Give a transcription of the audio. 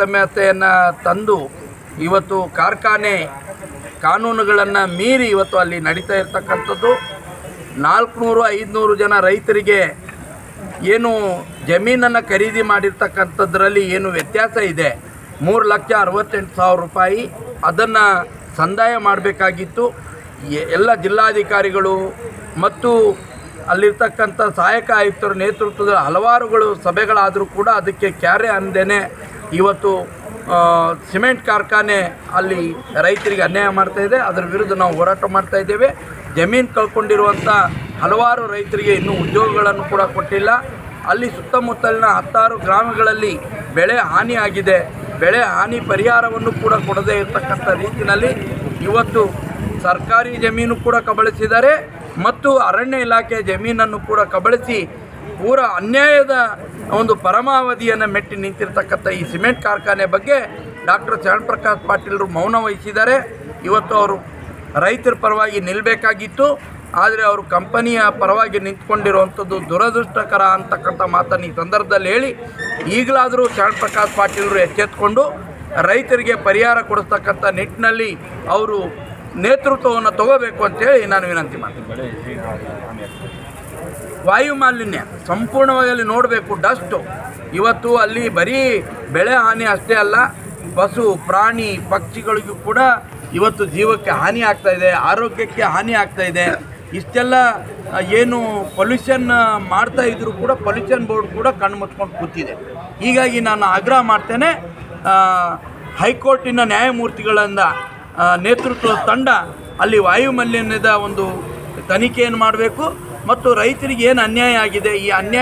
ತಾರತಮ್ಯತೆಯನ್ನು ತಂದು ಇವತ್ತು ಕಾರ್ಖಾನೆ ಕಾನೂನುಗಳನ್ನು ಮೀರಿ ಇವತ್ತು ಅಲ್ಲಿ ನಡೀತಾ ಇರ್ತಕ್ಕಂಥದ್ದು. ನಾಲ್ಕುನೂರು, ಐದುನೂರು ಜನ ರೈತರಿಗೆ ಏನು ಜಮೀನನ್ನು ಖರೀದಿ ಮಾಡಿರ್ತಕ್ಕಂಥದ್ರಲ್ಲಿ ಏನು ವ್ಯತ್ಯಾಸ ಇದೆ? ಮೂರು ಲಕ್ಷ ಅರವತ್ತೆಂಟು ಸಾವಿರ ರೂಪಾಯಿ ಅದನ್ನು ಸಂದಾಯ ಮಾಡಬೇಕಾಗಿತ್ತು. ಎಲ್ಲ ಜಿಲ್ಲಾಧಿಕಾರಿಗಳು ಮತ್ತು ಅಲ್ಲಿರ್ತಕ್ಕಂಥ ಸಹಾಯಕ ಆಯುಕ್ತರ, ನೇತೃತ್ವದ ಹಲವಾರುಗಳು ಸಭೆಗಳಾದರೂ ಕೂಡ ಅದಕ್ಕೆ ಕ್ಯಾರೆ ಅಂದೇನೆ ಇವತ್ತು ಸಿಮೆಂಟ್ ಕಾರ್ಖಾನೆ ಅಲ್ಲಿ ರೈತರಿಗೆ ಅನ್ಯಾಯ ಮಾಡ್ತಾ ಇದೆ. ಅದರ ವಿರುದ್ಧ ನಾವು ಹೋರಾಟ ಮಾಡ್ತಾ ಇದ್ದೇವೆ. ಜಮೀನು ಕಳ್ಕೊಂಡಿರುವಂಥ ಹಲವಾರು ರೈತರಿಗೆ ಇನ್ನೂ ಉದ್ಯೋಗಗಳನ್ನು ಕೂಡ ಕೊಟ್ಟಿಲ್ಲ. ಅಲ್ಲಿ ಸುತ್ತಮುತ್ತಲಿನ ಹತ್ತಾರು ಗ್ರಾಮಗಳಲ್ಲಿ ಬೆಳೆ ಹಾನಿಯಾಗಿದೆ ಬೆಳೆ ಹಾನಿ ಪರಿಹಾರವನ್ನು ಕೂಡ ಕೊಡದೇ ಇರತಕ್ಕಂಥ ರೀತಿಯಲ್ಲಿ ಇವತ್ತು ಸರ್ಕಾರಿ ಜಮೀನು ಕೂಡ ಕಬಳಿಸಿದ್ದಾರೆ. ಮತ್ತು ಅರಣ್ಯ ಇಲಾಖೆ ಜಮೀನನ್ನು ಕೂಡ ಕಬಳಿಸಿ ಪೂರ ಅನ್ಯಾಯದ ಒಂದು ಪರಮಾವಧಿಯನ್ನು ಮೆಟ್ಟಿ ನಿಂತಿರ್ತಕ್ಕಂಥ ಈ ಸಿಮೆಂಟ್ ಕಾರ್ಖಾನೆ ಬಗ್ಗೆ ಡಾಕ್ಟರ್ ಚರಣಪ್ರಕಾಶ್ ಪಾಟೀಲರು ಮೌನ ವಹಿಸಿದ್ದಾರೆ. ಇವತ್ತು ಅವರು ರೈತರ ಪರವಾಗಿ ನಿಲ್ಲಬೇಕಾಗಿತ್ತು ಆದರೆ ಅವರು ಕಂಪನಿಯ ಪರವಾಗಿ ನಿಂತ್ಕೊಂಡಿರುವಂಥದ್ದು ದುರದೃಷ್ಟಕರ ಅಂತಕ್ಕಂಥ ಮಾತನ್ನು ಈ ಸಂದರ್ಭದಲ್ಲಿ ಹೇಳಿ, ಈಗಲಾದರೂ ಚರಣಪ್ರಕಾಶ್ ಪಾಟೀಲರು ಎಚ್ಚೆತ್ತುಕೊಂಡು ರೈತರಿಗೆ ಪರಿಹಾರ ಕೊಡಿಸ್ತಕ್ಕಂಥ ನಿಟ್ಟಿನಲ್ಲಿ ಅವರು ನೇತೃತ್ವವನ್ನು ತಗೋಬೇಕು ಅಂತೇಳಿ ನಾನು ವಿನಂತಿ ಮಾಡ್ತೀನಿ. ವಾಯು ಮಾಲಿನ್ಯ ಸಂಪೂರ್ಣವಾಗಿ ಅಲ್ಲಿ ನೋಡಬೇಕು, ಡಸ್ಟು. ಇವತ್ತು ಅಲ್ಲಿ ಬರೀ ಬೆಳೆ ಹಾನಿ ಅಷ್ಟೇ ಅಲ್ಲ, ಪಶು, ಪ್ರಾಣಿ, ಪಕ್ಷಿಗಳಿಗೂ ಕೂಡ ಇವತ್ತು ಜೀವಕ್ಕೆ ಹಾನಿ ಆಗ್ತಾ ಇದೆ, ಆರೋಗ್ಯಕ್ಕೆ ಹಾನಿ ಆಗ್ತಾ ಇದೆ. ಇಷ್ಟೆಲ್ಲ ಏನು ಪೊಲ್ಯೂಷನ್ ಮಾಡ್ತಾ ಇದ್ರು ಕೂಡ ಪೊಲ್ಯೂಷನ್ ಬೋರ್ಡ್ ಕೂಡ ಕಣ್ಣು ಮುಚ್ಕೊಂಡು ಕೂತಿದೆ. ಹೀಗಾಗಿ ನಾನು ಆಗ್ರಹ ಮಾಡ್ತೇನೆ ಹೈಕೋರ್ಟಿನ ನ್ಯಾಯಮೂರ್ತಿಗಳಿಂದ ನೇತೃತ್ವದ ತಂಡ ಅಲ್ಲಿ ವಾಯುಮಾಲಿನ್ಯದ ಒಂದು ತನಿಖೆಯನ್ನು ಮಾಡಬೇಕು. ಮತ್ತು ರೈತರಿಗೆ ಏನು ಅನ್ಯಾಯ ಆಗಿದೆ? ಈ ಅನ್ಯಾಯ